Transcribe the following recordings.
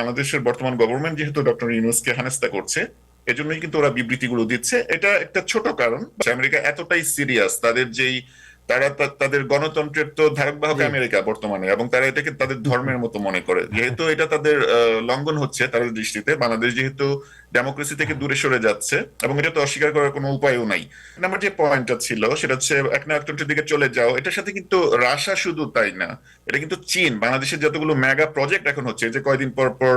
বাংলাদেশের বর্তমান গভর্নমেন্ট যেহেতু ডক্টর ইউনুসকে হেনস্থা করছে, এজন্যই কিন্তু ওরা বিবৃতিগুলো দিচ্ছে। এটা একটা ছোট কারণ আমেরিকা এতটাই সিরিয়াস তাদের যেই তারা তাদের গণতন্ত্রের তো ধারক বাহক আমেরিকা বর্তমানে এবং তারা এটাকে তাদের ধর্মের মতো মনে করে। যেহেতু এটা তাদের লঙ্ঘন হচ্ছে তাদের দৃষ্টিতে বাংলাদেশ যেহেতু ডেমোক্রেসি থেকে দূরে সরে যাচ্ছে এবং এটা তো অস্বীকার করার কোনো উপায়ও নাই। আমার যে পয়েন্টটা ছিল সেটা হচ্ছে এক না একতন্ত্রের দিকে চলে যাও এটার সাথে কিন্তু রাশা শুধু তাই না এটা কিন্তু চীন। বাংলাদেশের যতগুলো মেগা প্রজেক্ট এখন হচ্ছে যে কয়দিন পর পর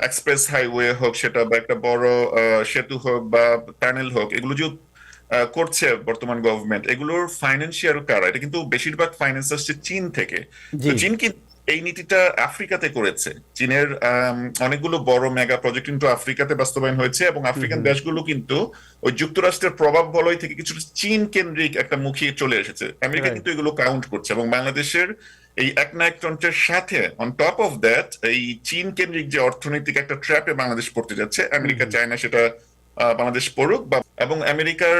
এক্সপ্রেস হাইওয়ে হোক সেটা বা একটা বড় আহ, সেতু হোক বা টানেল হোক এগুলো যে করছে বর্তমান গভর্নমেন্ট এগুলোর ফাইন্যান্সিয়াল কারা? এটা কিন্তু বেশিরভাগ ফাইন্যান্স আসছে চীন থেকে। চীন কিন্তু এই নীতিটা আফ্রিকাতে করেছে। চীনের অনেকগুলো বড় মেগা প্রজেক্ট কিন্তু আফ্রিকাতে বাস্তবায়ন হয়েছে এবং আফ্রিকান। দেশগুলো কিন্তু ওই যুক্তরাষ্ট্রের প্রভাব বলয় থেকে কিছু চীন কেন্দ্রিক একটা মুখিয়ে চলে এসেছে। আমেরিকা কিন্তু এগুলো কাউন্ট করছে এবং বাংলাদেশের এই একনায়কতন্ত্রের সাথে অন টপ অফ দ্যাট এই চীন কেন্দ্রিক যে অর্থনৈতিক একটা ট্র্যাপে বাংলাদেশ পড়তে যাচ্ছে আমেরিকা। চায় না সেটা বাংলাদেশ পড়ুক বা এবং আমেরিকার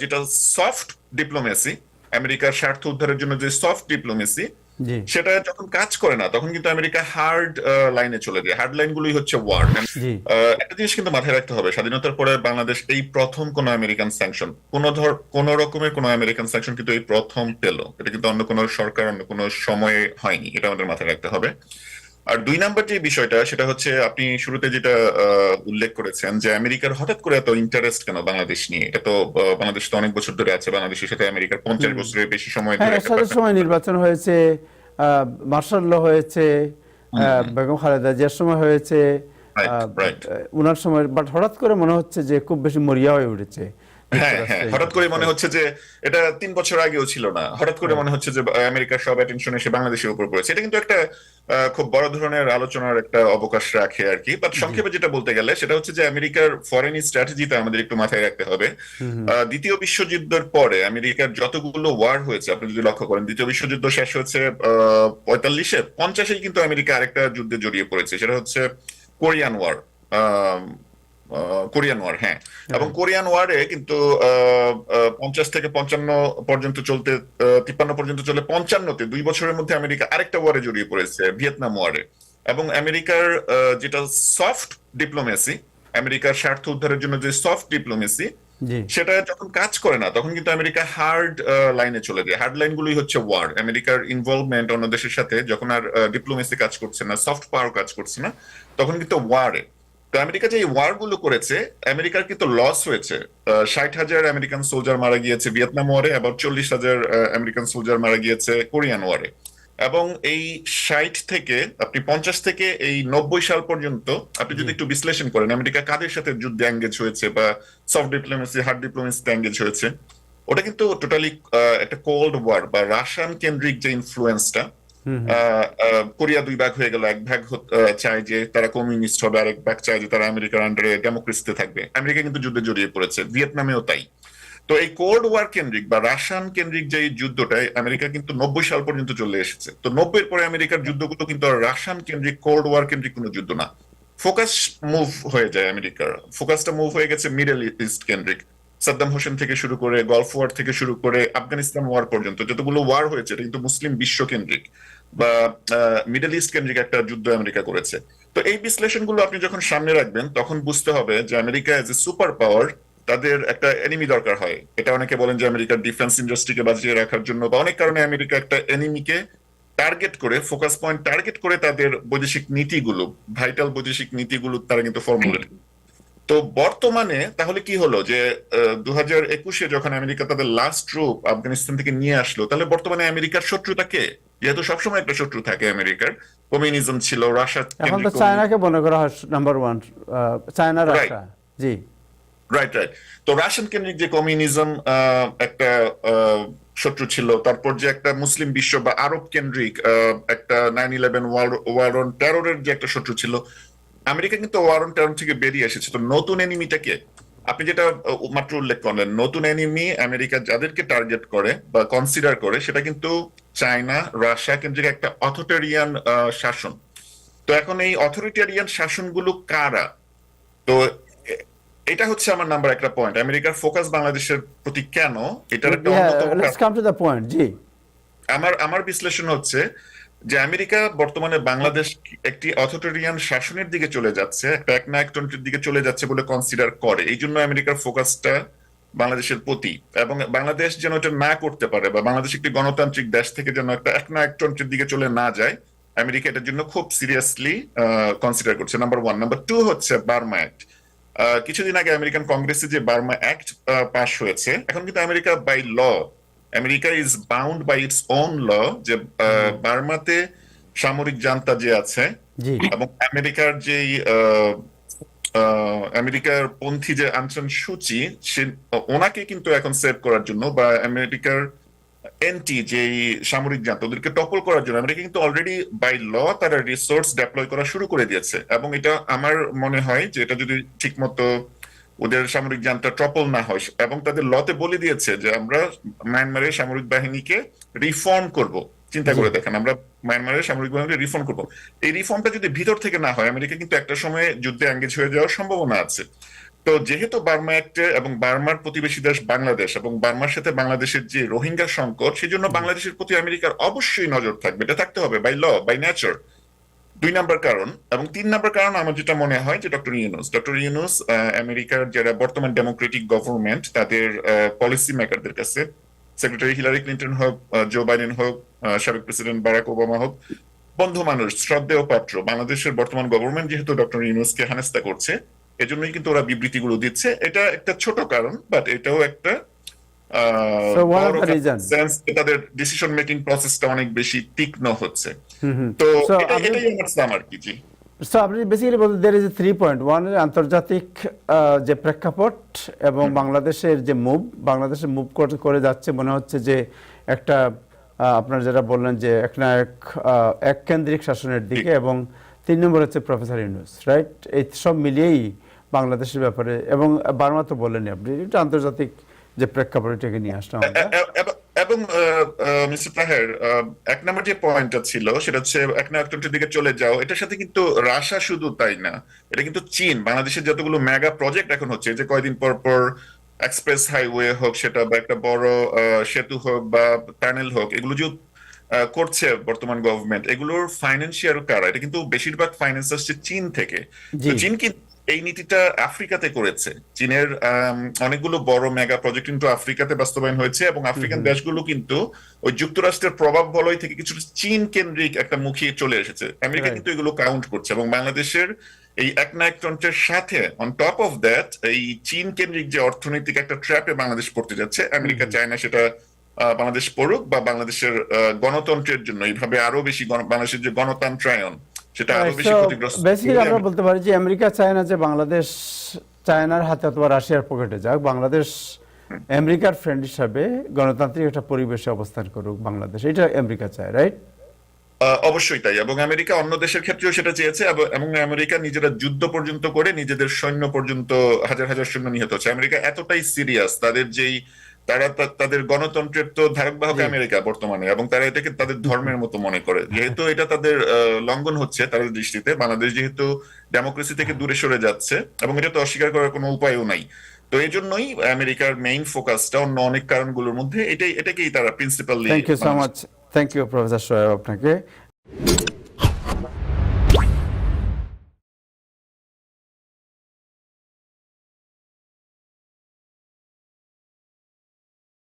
যেটা সফট ডিপ্লোমেসি আমেরিকার স্বার্থ উদ্ধারের জন্য যে সফট ডিপ্লোমেসি সেটা যখন কাজ করে না তখন কিন্তু আমেরিকা হার্ড লাইনে চলে যায়। হার্ড লাইন গুলোই হচ্ছে ওয়ার একটা জিনিস কিন্তু মাথায় রাখতে হবে স্বাধীনতার পরে বাংলাদেশ এই প্রথম কোন আমেরিকান স্যাংশন কোন ধর কোন রকমের কোন আমেরিকান স্যাংশন কিন্তু এই প্রথম পেল। এটা কিন্তু অন্য কোনো সরকার অন্য কোনো সময়ে হয়নি এটা আমাদের মাথায় রাখতে হবে। আর দুই নাম্বার যে বিষয়টা সেটা হচ্ছে আপনি শুরুতে যেটা উল্লেখ করেছেন যে আমেরিকার হঠাৎ করে এত ইন্টারেস্ট কেন বাংলাদেশ নিয়ে? এটা তো বাংলাদেশ তো অনেক বছর ধরে আছে বাংলাদেশের সাথে আমেরিকার পঞ্চাশ বছরের বেশি সময় হ্যাঁ ধরে এর সাথে সময় নির্বাচন হয়েছে মার্শাল ল হয়েছে বেগম খালেদা জিয়ার সময় হয়েছে উনার সময় বাট হঠাৎ করে মনে হচ্ছে যে খুব বেশি মরিয়া হয়ে উঠেছে। হ্যাঁ হ্যাঁ হঠাৎ করে মনে হচ্ছে। যে এটা তিন বছর আগেও ছিল না। হঠাৎ করে হ্যাঁ। মনে হচ্ছে যে আমেরিকার সব অ্যাটেনশন এসে বাংলাদেশের উপর পড়েছে। এটা কিন্তু একটা খুব বড় ধরনের আলোচনার একটা অবকাশ রাখে আর কি। বাট সংক্ষেপে যেটা বলতে গেলে সেটা হচ্ছে যে আমেরিকার ফরেন স্ট্র্যাটেজিতে আমাদের একটু মাথায় রাখতে হবে। দ্বিতীয় বিশ্বযুদ্ধের পরে আমেরিকার যতগুলো ওয়ার হয়েছে আপনি যদি লক্ষ্য করেন দ্বিতীয় বিশ্বযুদ্ধ শেষ হয়েছে পঁয়তাল্লিশে পঞ্চাশেই কিন্তু আমেরিকা আরেকটা যুদ্ধে জড়িয়ে পড়েছে। সেটা হচ্ছে কোরিয়ান ওয়ার কোরিয়ান ওয়ার হ্যাঁ। এবং কোরিয়ান ওয়ারে কিন্তু পঞ্চাশ থেকে পঞ্চান্ন পর্যন্ত চলতে তিপ্পান্ন পর্যন্ত চলে পঞ্চান্নতে। দুই বছরের মধ্যে আমেরিকা আরেকটা ওয়ারে জড়িয়ে পড়েছে ভিয়েতনাম ওয়ারে। এবং আমেরিকার যেটা সফট ডিপ্লোমেসি আমেরিকার স্বার্থ উদ্ধারের জন্য যে সফট ডিপ্লোমেসি সেটা যখন কাজ করে না তখন কিন্তু আমেরিকা হার্ড লাইনে চলে যায়। হার্ড লাইন গুলোই হচ্ছে ওয়ার আমেরিকার ইনভলভমেন্ট অন্য দেশের সাথে যখন আর ডিপ্লোমেসি কাজ করছে না সফট পাওয়ার কাজ করছে না তখন কিন্তু ওয়ারে তো আমেরিকা যে এই ওয়ারগুলো করেছে আমেরিকার কিন্তু লস হয়েছে। ষাট হাজার আমেরিকান সোলজার মারা গিয়েছে ভিয়েতনাম ওয়ারে আবার চল্লিশ হাজার আমেরিকান সোলজার মারা গিয়েছে কোরিয়ান ওয়ারে এবং এই ষাট থেকে আপনি পঞ্চাশ থেকে এই নব্বই সাল পর্যন্ত আপনি যদি একটু বিশ্লেষণ করেন আমেরিকা কাদের সাথে যুদ্ধে অ্যাঙ্গেজ হয়েছে বা সফট ডিপ্লোমেসি হার্ড ডিপ্লোমেসিতে এঙ্গেজ হয়েছে ওটা কিন্তু টোটালি একটা কোল্ড ওয়ার বা রাশিয়ান কেন্দ্রিক যে ইনফ্লুয়েন্সটা কোরিয়া দুই ভাগ হয়ে গেল। এক ভাগ চায় যে তারা কমিউনিস্ট হবে আর এক ভাগ চায় যে তারা আমেরিকার আন্ডারে ডেমোক্রেসিতে থাকবে। আমেরিকা কিন্তু যুদ্ধে জড়িয়ে পড়েছে। ভিয়েতনামেও তাই। তো এই কোল্ড ওয়ার কেন্দ্রিক বা রাশিয়ান কেন্দ্রিক যে এই যুদ্ধটা আমেরিকা কিন্তু নব্বই সাল পর্যন্ত চলে এসেছে। তো নব্বই পরে আমেরিকার যুদ্ধগুলো কিন্তু রাশিয়ান কেন্দ্রিক কোল্ড ওয়ার কেন্দ্রিক কোনো যুদ্ধ না। ফোকাস মুভ হয়ে যায় আমেরিকার। ফোকাসটা মুভ হয়ে গেছে মিডল ইস্ট কেন্দ্রিক। সাদ্দাম হোসেন থেকে শুরু করে গলফ ওয়ার থেকে শুরু করে আফগানিস্তান ওয়ার পর্যন্ত যতগুলো ওয়ার হয়েছে, এটা কিন্তু মুসলিম বিশ্ব কেন্দ্রিক বা মিডল ইস্ট কেন্দ্রিক একটা যুদ্ধ আমেরিকা করেছে। তো এই বিশ্লেষণগুলো আপনি যখন সামনে রাখবেন, তখন বুঝতে হবে যে America as a super power তাদের একটা এনিমি দরকার হয়। এটা অনেকে বলেন যে আমেরিকার ডিফেন্স ইন্ডাস্ট্রিকে বাঁচিয়ে রাখার জন্য বা অনেক কারণে আমেরিকা একটা এনিমিকে টার্গেট করে ফোকাস পয়েন্ট টার্গেট করে তাদের বৈদেশিক নীতিগুলো ভাইটাল বৈদেশিক নীতিগুলো তারা কিন্তু ফর্মুলেট তো বর্তমানে তাহলে কি হলো যে দু হাজার একুশে যখন আমেরিকা তাদের লাস্ট ট্রুপ আফগানিস্তান থেকে নিয়ে আসলো তাহলে বর্তমানে আমেরিকার শত্রুতা কে যেহেতু সবসময় একটা শত্রু থাকে আমেরিকার কমিউনিজম ছিল রাশিয়া এখন তো চায়নাকে মনে করা হয় নাম্বার ওয়ান চায়না রাশিয়া। জি। রাইট রাইট তো রাশিয়ান কেন্দ্রিক যে কমিউনিজম একটা আহ, শত্রু ছিল তারপর যে একটা মুসলিম বিশ্ব বা আরব কেন্দ্রিক আহ, একটা নাইন ইলেভেন ওয়ার অন টেরোরের যে একটা শত্রু ছিল আমেরিকা কিন্তু ওয়ার অন টেরর থেকে বেরিয়ে এসেছে। তো নতুন এনিমিটা কে? আপনি যেটা মাত্র উল্লেখ করলেন নতুন এনিমি আমেরিকা যাদেরকে টার্গেট করে বা কনসিডার করে সেটা কিন্তু চায়না রাশিয়া কেন্দ্রিক একটা অথরিটারিয়ান শাসন। তো এখন এই অথরিটারিয়ান শাসনগুলো কারা? তো এটা হচ্ছে আমার নাম্বার একটা পয়েন্ট আমেরিকার ফোকাস বাংলাদেশের প্রতি কেন? এটার একটা অন্যতম কাম টু দ্য পয়েন্ট জি। আমার আমার বিশ্লেষণ হচ্ছে যে আমেরিকা বর্তমানে বাংলাদেশ একটি অথরিটারিয়ান শাসনের দিকে চলে যাচ্ছে একটা একনায়কতন্ত্রের দিকে চলে যাচ্ছে বলে কনসিডার করে। এই জন্য আমেরিকার ফোকাসটা বাংলাদেশের প্রতি। এবং বাংলাদেশ যেন এটা না করতে পারে বা বাংলাদেশ একটি গণতান্ত্রিক দেশ থেকে যেন একটা একনায়কতন্ত্রের দিকে চলে না যায়, আমেরিকা এটার জন্য খুব সিরিয়াসলি কনসিডার করছে। নাম্বার ওয়ান নাম্বার টু হচ্ছে বার্মা অ্যাক্ট কিছুদিন আগে আমেরিকান কংগ্রেসে যে বার্মা অ্যাক্ট পাশ হয়েছে, এখন কিন্তু America by law America is bound by its own law যে বার্মাতে সামরিক জান্তা যে আছে এবং আমেরিকার যে আমেরিকার পন্থী যে আনসান সূচি সে ওনাকে কিন্তু এখন সেভ করার জন্য বা আমেরিকার এনটি যে সামরিক জান্ত ওদেরকে টপল করার জন্য। আমেরিকা কিন্তু অলরেডি বাই ল তারা রিসোর্স ডেপ্লয় করা শুরু করে দিয়েছে। এবং এটা আমার মনে হয় যে এটা যদি ঠিকমতো ওদের সামরিক যানটা টপল না হয়। এবং তাদের লতে বলে দিয়েছে যে আমরা মায়ানমারের সামরিক বাহিনীকে রিফর্ম করব। চিন্তা করে দেখেন আমরা মায়ানমারের সামরিক বাহিনীকে রিফর্ম করব। এই রিফর্মটা যদি ভিতর থেকে না হয় আমেরিকা কিন্তু একটা সময় যুদ্ধে এঙ্গেজ হয়ে যাওয়ার সম্ভাবনা আছে। তো যেহেতু বার্মা অ্যাক্টে এবং বার্মার প্রতিবেশী দেশ বাংলাদেশ এবং বার্মার সাথে বাংলাদেশের যে রোহিঙ্গা সংকট সেই জন্য বাংলাদেশের প্রতি আমেরিকার অবশ্যই নজর থাকবে। এটা থাকতে হবে বাই ল বাই নেচার দুই নাম্বার কারণ এবং তিন নাম্বার কারণ আমার যেটা মনে হয় যে ডক্টর ইউনুস ডক্টর ইউনুস আমেরিকার যারা বর্তমান ডেমোক্রেটিক গভর্নমেন্ট তাদের পলিসি মেকারদের কাছে সেক্রেটারি হিলারি ক্লিন্টন হোক জো বাইডেন হোক সাবেক প্রেসিডেন্ট বারাক ওবামা হোক বন্ধু মানুষ শ্রদ্ধেয় পাত্র বাংলাদেশের বর্তমান গভর্নমেন্ট যেহেতু ডক্টর ইউনুসকে হানেস্তা করছে এজন্যই কিন্তু ওরা বিবৃতিগুলো দিচ্ছে। এটা একটা ছোট কারণ বাট এটাও একটা তাদের ডিসিশন মেকিং প্রসেসটা অনেক বেশি তীক্ষ্ণ হচ্ছে। তো এটা- এটাই আমার আর কি জি। সো আপনি বেসিক্যালি বলতে there is three point one আন্তর্জাতিক যে প্রেক্ষাপট এবং বাংলাদেশের যে মুভ বাংলাদেশের মুভ করে যাচ্ছে মনে হচ্ছে যে একটা আপনারা যেটা বললেন যে এক না এক এক কেন্দ্রিক শাসনের দিকে এবং তিন নম্বর হচ্ছে প্রফেসর ইউনুস রাইট এই সব মিলিয়েই বাংলাদেশের ব্যাপারে এবং বার্মা তো বললেনই আপনি এটা আন্তর্জাতিক যে প্রেক্ষাপট এটাকে নিয়ে আসলাম এব- মিস্টার তাহের এক নম্বর যে পয়েন্টটা ছিল সেটা হচ্ছে এক না একটার দিকে চলে যাও এটার সাথে কিন্তু রাশা শুধু তাই না এটা কিন্তু চীন বাংলাদেশের যতগুলো মেগা প্রজেক্ট এখন হচ্ছে যে কয়দিন পর পর এক্সপ্রেস হাইওয়ে হোক সেটা বা একটা বড় সেতু হোক বা টানেল হোক এগুলো যে করছে বর্তমান গভর্নমেন্ট এগুলোর ফাইন্যান্সিয়াল কারা? এটা কিন্তু বেশিরভাগ ফাইন্যান্স আসছে চীন থেকে। চীন কিন্তু এই নীতিটা আফ্রিকাতে করেছে। চীনের অনেকগুলো বড় মেগা প্রজেক্ট কিন্তু আফ্রিকাতে বাস্তবায়ন হয়েছে এবং আফ্রিকান দেশগুলো কিন্তু ওই যুক্তরাষ্ট্রের প্রভাব বলয় থেকে কিছুটা চীন কেন্দ্রিক একটা মুখে চলে এসেছে। আমেরিকা কিন্তু এগুলো কাউন্ট করছে এবং বাংলাদেশের এই একনায়কতন্ত্রের সাথে অন টপ অফ দ্যাট এই চীন কেন্দ্রিক যে অর্থনৈতিক একটা ট্র্যাপে বাংলাদেশ পড়তে যাচ্ছে। আমেরিকা চায় না সেটা আহ, বাংলাদেশ পড়ুক বা বাংলাদেশের গণতন্ত্রের জন্য এইভাবে আরও বেশি বাংলাদেশের যে গণতন্ত্রায়ন সেটা আরও বেশি ক্ষতিগ্রস্ত। বেসিক্যালি আমরা বলতে পারি যে আমেরিকা চায় না যে বাংলাদেশ চায়নার হাতে অথবা রাশিয়ার পকেটে যাক বাংলাদেশ আমেরিকার ফ্রেন্ড হিসাবে গণতান্ত্রিক একটা পরিবেশে অবস্থান করুক বাংলাদেশ। এটা আমেরিকা চায় রাইট অবশ্যই তাই। এবং আমেরিকা অন্য দেশের ক্ষেত্রেও সেটা চেয়েছে এবং- এবং আমেরিকা নিজেরা যুদ্ধ পর্যন্ত করে নিজেদের সৈন্য পর্যন্ত হাজার হাজার সৈন্য নিহত হচ্ছে। আমেরিকা এতটাই সিরিয়াস তাদের যেই তারা তাদের গণতন্ত্রের তো ধারক বাহক আমেরিকা বর্তমানে এবং তারা এটাকে তাদের ধর্মের মতো মনে করে। যেহেতু এটা তাদের লঙ্ঘন হচ্ছে তাদের দৃষ্টিতে বাংলাদেশ যেহেতু ডেমোক্রেসি থেকে দূরে সরে যাচ্ছে এবং এটা তো অস্বীকার করার কোনো উপায়ও নাই। তো এই জন্যই আমেরিকার মেইন ফোকাসটা অন্য অনেক কারণগুলোর মধ্যে এটাই এটাকেই তারা principal thank you so much thank you professor Sohaib আপনাকে।